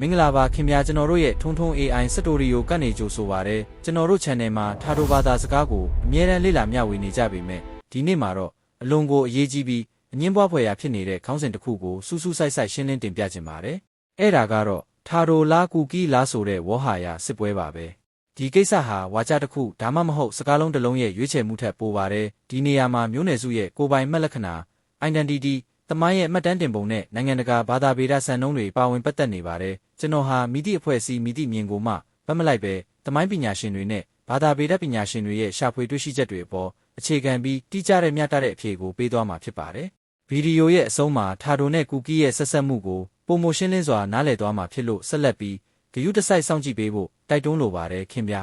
မင်္ဂလာပါခင်ဗျာကျွန်တော်တို့ရဲ့ထုံထုံ AI စတိုရီယိုကနေကြိုဆိုပါရယ်ကျွန်တော်တို့ channel မှာထာတိုဘာသာစကားကိုအမြဲတမ်းလေ့လာမျှဝေနေကြပေမဲ့ဒီနေ့မှာတော့အလွန်ကိုအရေးကြီးပြီးအငင်းပွားဖွယ်ရာဖြစ်နေတဲ့ခေါင်းစဉ်တစ်ခုကိုစူးစူးဆိုက်ဆိုက်ရှင်းလင်းတင်ပြခြင်းပါတယ်အဲ့ဒါကတော့ထာတိုလာကူကီလာဆိုတဲ့ဝေါ်ဟာယာစစ်ပွဲပါပဲဒီကိစ္စဟာဝါကြတစ်ခုဒါမှမဟုတ်စကားလုံးတစ်လုံးရဲ့ရွေးချယ်မှုထက်ပိုပါတယ်ဒီနေရာမှာမျိုးနွယ်စုရဲ့ကိုယ်ပိုင်မှတ်လက္ခဏာ identity တမိုင်းရဲ့မှတ်တမ်းတင်ပုံနဲ့နိုင်ငံတကာဘာသာဗေဒစံနှုန်းတွေပါဝင်ပတ်သက်နေပါတယ်ကျွန်တော်ဟာမိသည့်အဖွဲ့အစည်းမိသည့်မြင်ကိုမှဗတ်မလိုက်ပဲတမိုင်းပညာရှင်တွေနဲ့ဘာသာဗေဒပညာရှင်တွေရဲ့ရှာဖွေတွေ့ရှိချက်တွေအပေါ်အခြေခံပြီးတိကျတဲ့မျှတတဲ့အဖြေကိုပေးသွားမှာဖြစ်ပါတယ်ဗီဒီယိုရဲ့အဆုံးမှာထာဒိုနဲ့ကူကီရဲ့ဆက်ဆက်မှုကိုပုံမရှင်းလင်းစွာနားလည်သွားမှာဖြစ်လို့ဆက်လက်ပြီးဂယုတစိုက်စောင့်ကြည့်ပေးဖို့တိုက်တွန်းလိုပါတယ်ခင်ဗျာ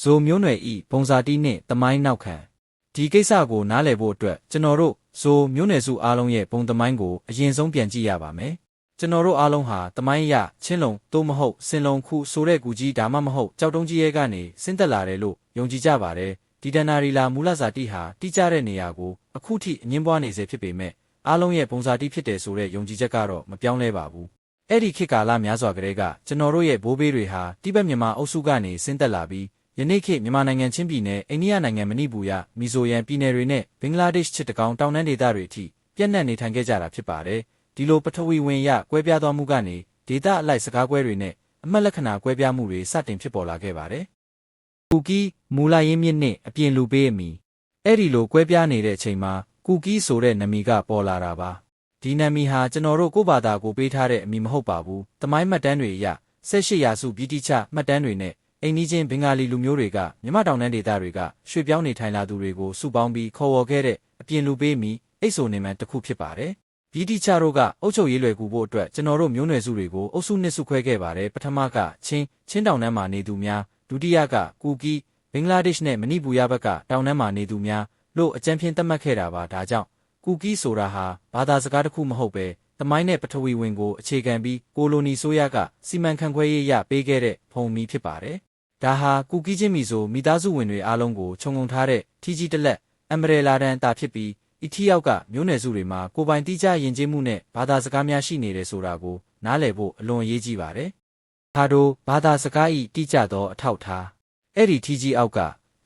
ဇိုမျိုးနွယ်ဤဘုံစာတီးနှင့်တမိုင်းနောက်ခံ ဒီကိစ္စကိုနားလည်ဖို့အတွက်ကျွန်တော်တို့ဇိုမျိုးနွယ်စုအားလုံးရဲ့ဘုံသမိုင်းကိုအရင်ဆုံးပြန်ကြည့်ရပါမယ်။ကျွန်တော်တို့အားလုံးဟာသမိုင်းရချင်းလုံသို့မဟုတ်စင်လုံခုဆိုတဲ့ကူကြီးဒါမှမဟုတ်ကြောက်တုံးကြီးရဲကနေဆင်းသက်လာတယ်လို့ယုံကြည်ကြပါတယ်။ဒီဒနာရီလာမူလဇာတိဟာတိကျတဲ့နေရာကိုအခုထိအငင်းပွားနေစေဖြစ်ပေမဲ့အားလုံးရဲ့ဘုံဇာတိဖြစ်တယ်ဆိုတဲ့ယုံကြည်ချက်ကတော့မပြောင်းလဲပါဘူး။အဲ့ဒီခေတ်ကာလများစွာကတည်းကကျွန်တော်တို့ရဲ့ဘိုးဘေးတွေဟာတိဘက်မြန်မာအုပ်စုကနေဆင်းသက်လာပြီး ယနေ့ခေတ်မြန်မာနိုင်ငံချင်းပြည်နယ်အိန္ဒိယနိုင်ငံမဏိပူရမီဇိုရန်ပြည်နယ်တွေနဲ့ဘင်္ဂလားဒေ့ရှ်ချစ်တကောင်တောင်တန်းဒေသတွေအထိပြန့်နှံ့နေထိုင်ခဲ့ကြတာဖြစ်ပါတယ်။ဒီလိုပထဝီဝင်ရကွဲပြားသွားမှုကနေဒေသအလိုက်စကားကွဲတွေနဲ့အမှတ်လက္ခဏာကွဲပြားမှုတွေစတင်ဖြစ်ပေါ်လာခဲ့ပါတယ်။ကူကီမူလာရင်းမြစ်နဲ့အပြင်လူပေးအမီအဲ့ဒီလိုကွဲပြားနေတဲ့အချိန်မှာကူကီဆိုတဲ့နာမည်ကပေါ်လာတာပါ။ဒီနာမည်ဟာကျွန်တော်တို့ကိုယ့်ဘာသာကိုပေးထားတဲ့အမည်မဟုတ်ပါဘူး။တမိုင်းမှတ်တမ်းတွေအရ18ရာစုဗြိတိချမှတ်တမ်းတွေနဲ့ အိမ်နီးချင်းဘင်္ဂါလီလူမျိုးတွေကမြမတောင်တန်းဒေသတွေကရွှေ့ပြောင်းနေထိုင်လာသူတွေကိုစုပေါင်းပြီးခေါ်ဝေါ်ခဲ့တဲ့အပြင်လူပေးမီအိတ်ဆိုနေမှန်တစ်ခုဖြစ်ပါတယ်။ဗီတီချတို့ကအုပ်ချုပ်ရေးလွယ်ကူဖို့အတွက်ကျွန်တော်တို့မျိုးနွယ်စုတွေကိုအုပ်စုနှစ်စုခွဲခဲ့ပါတယ်။ပထမကချင်းချင်းတောင်တန်းမှာနေသူများဒုတိယကကူကီဘင်္ဂလားဒေ့ရှ်နဲ့မဏိပူရဘက်ကတောင်တန်းမှာနေသူများလို့အကြံဖြင့်သတ်မှတ်ခဲ့တာပါဒါကြောင့်ကူကီဆိုတာဟာဘာသာစကားတစ်ခုမဟုတ်ပဲတမိုင်းနဲ့ပထဝီဝင်ကိုအခြေခံပြီးကိုလိုနီဆိုးရကစီမံခန့်ခွဲရေးရပေးခဲ့တဲ့ဖုံမီဖြစ်ပါတယ် ဒါဟာကူကီးချင်းမီဆိုမိသားစုဝင်တွေအားလုံးကိုခြုံငုံထားတဲ့ထီကြီးတလက်အမ်ဘရလာဒန်တာဖြစ်ပြီးအီထီယောက်ကမျိုးနွယ်စုတွေမှာကိုပိုင်တိကျယဉ်ကျေးမှုနဲ့ဘာသာစကားများရှိနေတယ်ဆိုတာကိုနားလည်ဖို့အလွန်အရေးကြီးပါတယ်။ထာဒိုဘာသာစကားဤတိကျသောအထောက်ထားအဲ့ဒီထီကြီးအောက်က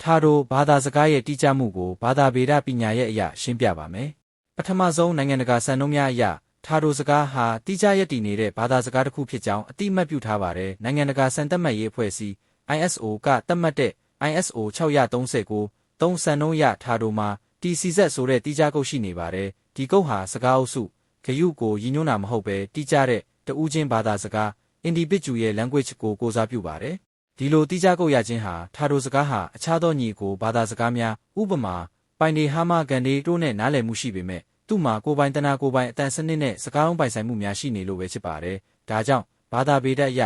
ထာဒိုဘာသာစကားရဲ့တိကျမှုကိုဘာသာဗေဒပညာရဲ့အရာရှင်းပြပါမယ်။ပထမဆုံးနိုင်ငံတကာစံနှုန်းများအရာထာဒိုစကားဟာတိကျရက်တည်နေတဲ့ဘာသာစကားတစ်ခုဖြစ်ကြောင်းအတိအမှတ်ပြုထားပါတယ်။နိုင်ငံတကာစံသတ်မှတ်ရေးအဖွဲ့အစည်း ISO ကသတ်မှတ်တဲ့ ISO 639 3စံနှုန်းရထားတို့မှာ TCZ ဆိုတဲ့တိကျကုတ်ရှိနေပါတယ်ဒီကုတ်ဟာစကားအုပ်စုဂယုကိုရည်ညွှန်းတာမဟုတ်ပဲတိကျတဲ့တဦးချင်းဘာသာစကား individual ရဲ့ language ကိုကိုးစားပြုပါတယ်ဒီလိုတိကျကုတ်ရခြင်းဟာထားတို့စကားဟာအခြားသောညီကိုဘာသာစကားများဥပမာပိုင်နေဟာမကန်ဒီတို့နဲ့နားလည်မှုရှိပေမဲ့သူ့မှာကိုပိုင်တနာကိုပိုင်အတန်စနစ်နဲ့စကားလုံးပိုင်ဆိုင်မှုများရှိနေလို့ပဲဖြစ်ပါတယ်ဒါကြောင့်ဘာသာဗေဒအရ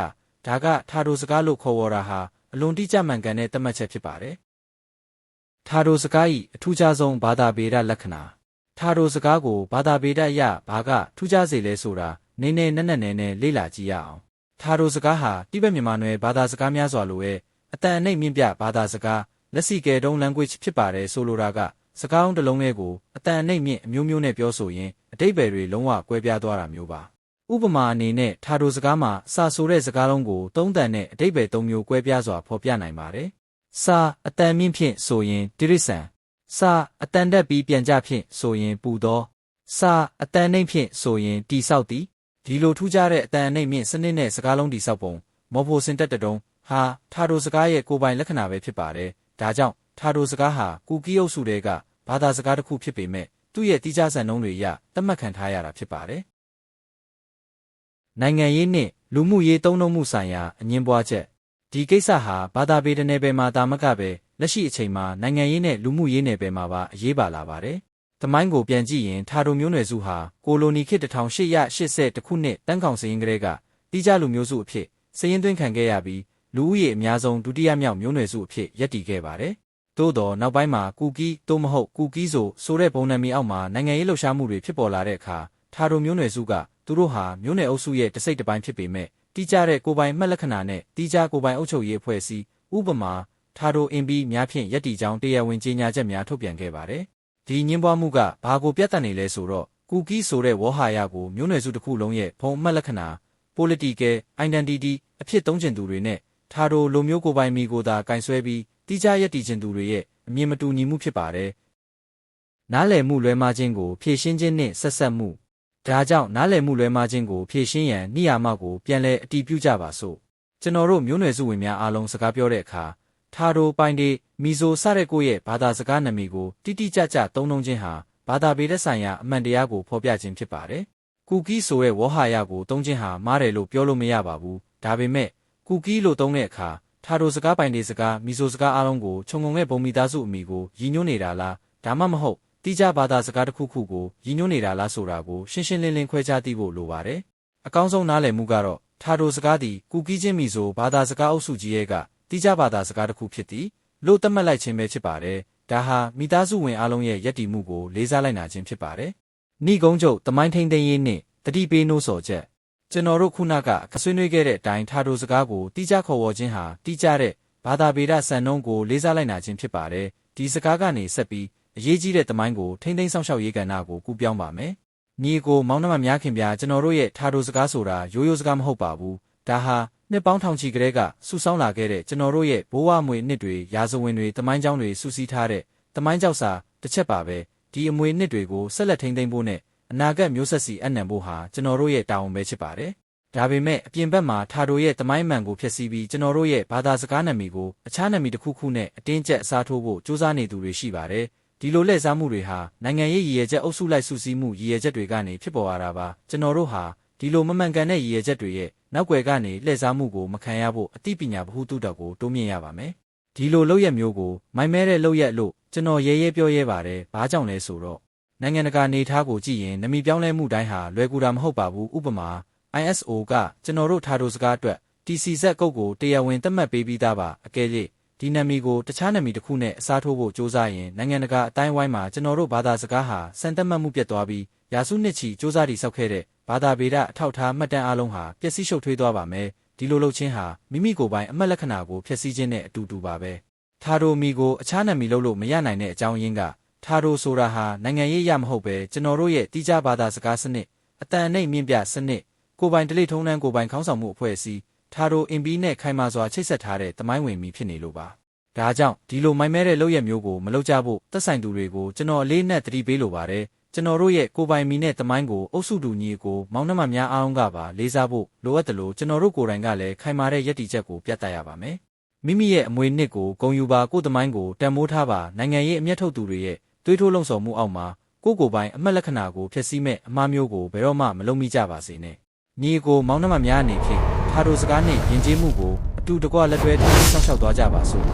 ဒါကထာဒိုစကားလို့ခေါ်ဝေါ်တာဟာအလွန်တိကျမှန်ကန်တဲ့သတ်မှတ်ချက်ဖြစ်ပါတယ်။ထာဒိုစကား၏အထူးခြားဆုံးဘာသာဗေဒလက္ခဏာထာဒိုစကားကိုဘာသာဗေဒအရဘာကထူးခြားစေလဲဆိုတာနည်းနည်းနက်နက်နဲနဲလေ့လာကြည့်ရအောင်။ထာဒိုစကားဟာတိဘက်မြန်မာနယ်ဘာသာစကားများစွာလိုပဲအတန်အနှိမ့်မြင့်ပြဘာသာစကားလက်စီကဲတုံး language ဖြစ်ပါတယ်ဆိုလိုတာကစကားအောင်တစ်လုံးလေးကိုအတန်အနှိမ့်မြင့်အမျိုးမျိုးနဲ့ပြောဆိုရင်အတိတ်ဘယ်တွေလုံးဝကွဲပြားသွားတာမျိုးပါ ဥပမာအနေနဲ့ထာဒိုစကားမှာစာဆိုတဲ့စကားလုံးကိုသုံးတန်နဲ့အတိတ်ပဲသုံးမျိုးကွဲပြားစွာဖော်ပြနိုင်ပါတယ်။စာအတန်မြင့်ဖြင့်ဆိုရင်တိရစ္ဆာန်စာအတန်တက်ပြီးပြန်ကြဖြင့်ဆိုရင်ပူသောစာအတန်နှိမ့်ဖြင့်ဆိုရင်တိဆောက်သည်ဒီလိုထူးခြားတဲ့အတန်နှိမ့်မြင့်စနစ်နဲ့စကားလုံးတိဆောက်ပုံမော်ဖိုစင်တက်တုံးဟာထာဒိုစကားရဲ့ကိုယ်ပိုင်လက္ခဏာပဲဖြစ်ပါတယ်။ဒါကြောင့်ထာဒိုစကားဟာကူကီအုပ်စုတွေကဘာသာစကားတစ်ခုဖြစ်ပေမဲ့သူ့ရဲ့တိကျစံနှုန်းတွေအရသတ်မှတ်ခံထားရတာဖြစ်ပါတယ်။ နိုင်ငံရေးနှင့်လူမှုရေးသုံးနှုန်းမှုဆိုင်ရာအငင်းပွားချက်ဒီကိစ္စဟာဘာသာပေတနယ်ပယ်မှာတာမကပဲလက်ရှိအချိန်မှာနိုင်ငံရေးနဲ့လူမှုရေးနယ်ပယ်မှာပါအရေးပါလာပါတယ်။တမိုင်းကိုပြန်ကြည့်ရင်ထာဒိုမျိုးနွယ်စုဟာကိုလိုနီခေတ်1880ခုနှစ်တန်းကောင်စရင်ကလေးကတိကျလူမျိုးစုအဖြစ်စရင်သွင်းခံခဲ့ရပြီးလူဦးရေအများဆုံးဒုတိယမြောက်မျိုးနွယ်စုအဖြစ်ရပ်တည်ခဲ့ပါတယ်။သို့တော့နောက်ပိုင်းမှာကူကီသို့မဟုတ်ကူကီဆိုဆိုတဲ့ပုံနာမည်အောက်မှာနိုင်ငံရေးလှုပ်ရှားမှုတွေဖြစ်ပေါ်လာတဲ့အခါထာဒိုမျိုးနွယ်စုက သူတို့ဟာမျိုးနယ်အုပ်စုရဲ့တစိတ်တစ်ပိုင်းဖြစ်ပေမဲ့တိကျတဲ့ကိုပိုင်မှတ်လက္ခဏာနဲ့တိကျကိုပိုင်အုပ်ချုပ်ရေးအဖွဲ့အစည်းဥပမာထာဒိုအင်ဘီများဖြင့်ယက်တီကြောင်းတရားဝင်ကြေညာချက်များထုတ်ပြန်ခဲ့ပါတယ်။ဒီညှင်းပွားမှုကဘာကိုပြသနေလဲဆိုတော့ကူကီဆိုတဲ့ဝေါ်ဟာယကိုမျိုးနွယ်စုတစ်ခုလုံးရဲ့ဖုံအမှတ်လက္ခဏာပို political identity အဖြစ်သုံးကျင်သူတွေနဲ့ထာဒိုလိုမျိုးကိုယ်ပိုင်မိကိုသာကင်ဆွဲပြီးတိကျရက်တည်ကျင်သူတွေရဲ့အမြင်မတူညီမှုဖြစ်ပါတယ်။နားလည်မှုလွဲမှားခြင်းကိုဖြည့်ရှင်းခြင်းနှင့်ဆက်ဆက်မှု ဒါကြောင့်နားလည်မှုလွဲမှားခြင်းကိုဖြည့်ရှင်းရန်နိယာမကိုပြန်လည်အတည်ပြုကြပါစို့ကျွန်တော်တို့မျိုးနွယ်စုဝင်များအားလုံးစကားပြောတဲ့အခါထာဒိုပိုင်ဒီမီဇိုစတဲ့ကိုယ့်ရဲ့ဘာသာစကားနာမည်ကိုတိတိကျကျသုံးနှုန်းခြင်းဟာဘာသာပေတဲ့ဆိုင်ရာအမှန်တရားကိုဖော်ပြခြင်းဖြစ်ပါတယ်။ကူကီဆိုတဲ့ဝေါ်ဟာရကိုသုံးခြင်းဟာမားတယ်လို့ပြောလို့မရပါဘူး။ဒါပေမဲ့ကူကီလို့သုံးတဲ့အခါထာဒိုစကားပိုင်ဒီစကားမီဇိုစကားအားလုံးကိုခြုံငုံတဲ့ဘုံမိသားစုအမိကိုရည်ညွှန်းနေတာလားဒါမှမဟုတ် တိကျဘာသာစကားတစ်ခုခုကိုရည်ညွှန်းနေတာလားဆိုတာကိုရှင်းရှင်းလင်းလင်းခွဲခြားသိဖို့လိုပါတယ်။အကောင်းဆုံးနားလည်မှုကတော့ထာဒိုစကားသည်ကူကီချင်းမီဇိုဘာသာစကားအုပ်စုကြီးရဲ့ကတိကျဘာသာစကားတစ်ခုဖြစ်သည်လို့သတ်မှတ်လိုက်ခြင်းပဲဖြစ်ပါတယ်။ဒါဟာမိသားစုဝင်အားလုံးရဲ့ယက်တီမှုကိုလေးစားလိုက်နာခြင်းဖြစ်ပါတယ်။ဏိကုံးချုပ်တမိုင်းထိန်သိမ်းရေးနှင့်တတိပေးနိုးစော်ချက်ကျွန်တော်တို့ခုနကဆွေးနွေးခဲ့တဲ့အတိုင်းထာဒိုစကားကိုတိကျခေါ်ဝေါ်ခြင်းဟာတိကျတဲ့ဘာသာပေဒစံနှုန်းကိုလေးစားလိုက်နာခြင်းဖြစ်ပါတယ်။ဒီစကားကနေဆက်ပြီး အရေးကြီးတဲ့တမိုင်းကိုထိမ့်သိမ်းဆောင်ရှောက်ရေးကဏ္ဍကိုကူးပြောင်းပါမယ်။ညီကိုမောင်နှမများခင်ဗျာကျွန်တော်တို့ရဲ့ထာဒိုစကားဆိုတာရိုးရိုးစကားမဟုတ်ပါဘူး။ဒါဟာနှစ်ပေါင်းထောင်ချီကလေးကစုဆောင်းလာခဲ့တဲ့ကျွန်တော်တို့ရဲ့ဘိုးဝမွေနှစ်တွေရာဇဝင်တွေတမိုင်းကြောင်းတွေစုစည်းထားတဲ့တမိုင်းကြောက်စာတစ်ချက်ပါပဲ။ဒီအမွေနှစ်တွေကိုဆက်လက်ထိမ့်သိမ်းဖို့နဲ့အနာဂတ်မျိုးဆက်စီအနှံဖို့ဟာကျွန်တော်တို့ရဲ့တာဝန်ပဲဖြစ်ပါတယ်။ဒါပေမဲ့အပြင်ဘက်မှာထာဒိုရဲ့တမိုင်းမှန်ကိုဖျက်ဆီးပြီးကျွန်တော်တို့ရဲ့ဘာသာစကားနာမည်ကိုအခြားနာမည်တစ်ခုခုနဲ့အတင်းကျပ်အစားထိုးဖို့စူးစမ်းနေသူတွေရှိပါတယ်။ ဒီလိုလှည့်စားမှုတွေဟာနိုင်ငံရေးရည်ရွယ်ချက်အုပ်စုလိုက်စုစည်းမှုရည်ရွယ်ချက်တွေကနေဖြစ်ပေါ်လာတာပါ။ကျွန်တော်တို့ဟာဒီလိုမမှန်ကန်တဲ့ရည်ရွယ်ချက်တွေရဲ့နောက်ွယ်ကနေလှည့်စားမှုကိုမခံရဖို့အသိပညာဗဟုသုတကိုတိုးမြင့်ရပါမယ်။ဒီလိုလုပ်ရက်မျိုးကိုမိုင်မဲတဲ့လုပ်ရက်လို့ကျွန်တော်ရဲရဲပြောရဲပါတယ်။ဘာကြောင့်လဲဆိုတော့နိုင်ငံတကာနေထားကိုကြည့်ရင်နမီပြောင်းလဲမှုတိုင်းဟာလွယ်ကူတာမဟုတ်ပါဘူး။ဥပမာ ISO ကကျွန်တော်တို့ထားတို့စကားအတွက် TCZ ကုတ်ကိုတရားဝင်သတ်မှတ်ပေးပြီးသားပါအကယ်၍ ဒီနာမည်ကိုတခြားနာမည်တစ်ခုနဲ့အစားထိုးဖို့ကြိုးစားရင်နိုင်ငံတကာအတိုင်းဝိုင်းမှာကျွန်တော်တို့ဘာသာစကားဟာစံတက်မှတ်မှုပြတ်သွားပြီးရာစုနှစ်ချီစ조사တိဆောက်ခဲ့တဲ့ဘာသာဗေဒအထောက်ထားမှတ်တမ်းအလုံးဟာပျက်စီးရှုပ်ထွေးသွားပါမယ်ဒီလိုလုပ်ခြင်းဟာမိမိကိုယ်ပိုင်အမှတ်လက္ခဏာကိုဖျက်ဆီးခြင်းနဲ့အတူတူပါပဲထာဒိုမီကိုအခြားနာမည်လုပ်လို့မရနိုင်တဲ့အကြောင်းရင်းကထာဒိုဆိုတာဟာနိုင်ငံရေးရမဟုတ်ပဲကျွန်တော်တို့ရဲ့တိကျဘာသာစကားစနစ်အတန်အနှိမ်မြင့်ပြစနစ်ကိုယ်ပိုင်ဒလိထုံးနှန်းကိုယ်ပိုင်ခေါင်းဆောင်မှုအဖွဲ့အစည်း ထာဒိုအင်ဘီနဲ့ခိုင်မာစွာချိတ်ဆက်ထားတဲ့တမိုင်းဝင်မီဖြစ်နေလို့ပါဒါကြောင့်ဒီလိုမိုင်းမဲတဲ့လုပ်ရက်မျိုးကိုမလုပ်ကြဖို့သက်ဆိုင်သူတွေကိုကျွန်တော်အလေးနက်သတိပေးလိုပါတယ်ကျွန်တော်တို့ရဲ့ကိုပိုင်မီနဲ့တမိုင်းကိုအုပ်စုတူညီကိုမောင်နှမများအားလုံးကပါလေးစားဖို့လိုအပ်တယ်လို့ကျွန်တော်တို့ကိုယ်တိုင်ကလည်းခိုင်မာတဲ့ယက်တီချက်ကိုပြသရပါမယ်မိမိရဲ့အမွေနှစ်ကိုဂုံယူပါကိုယ်တမိုင်းကိုတန်မိုးထားပါနိုင်ငံရေးအမျက်ထုတ်သူတွေရဲ့တွေးထိုးလုံဆော်မှုအောက်မှာကိုယ့်ကိုယ်ပိုင်အမှတ်လက္ခဏာကိုဖျက်ဆီးမဲ့အမှားမျိုးကိုဘယ်တော့မှမလုပ်မိကြပါစေနဲ့ညီကိုမောင်နှမများအနေဖြင့် ထာဒိုစကားနှင့်ယဉ်ကျေးမှုကိုအတူတကွလက်တွဲထပ်ဆောက်ရှောက်သွားကြပါစို့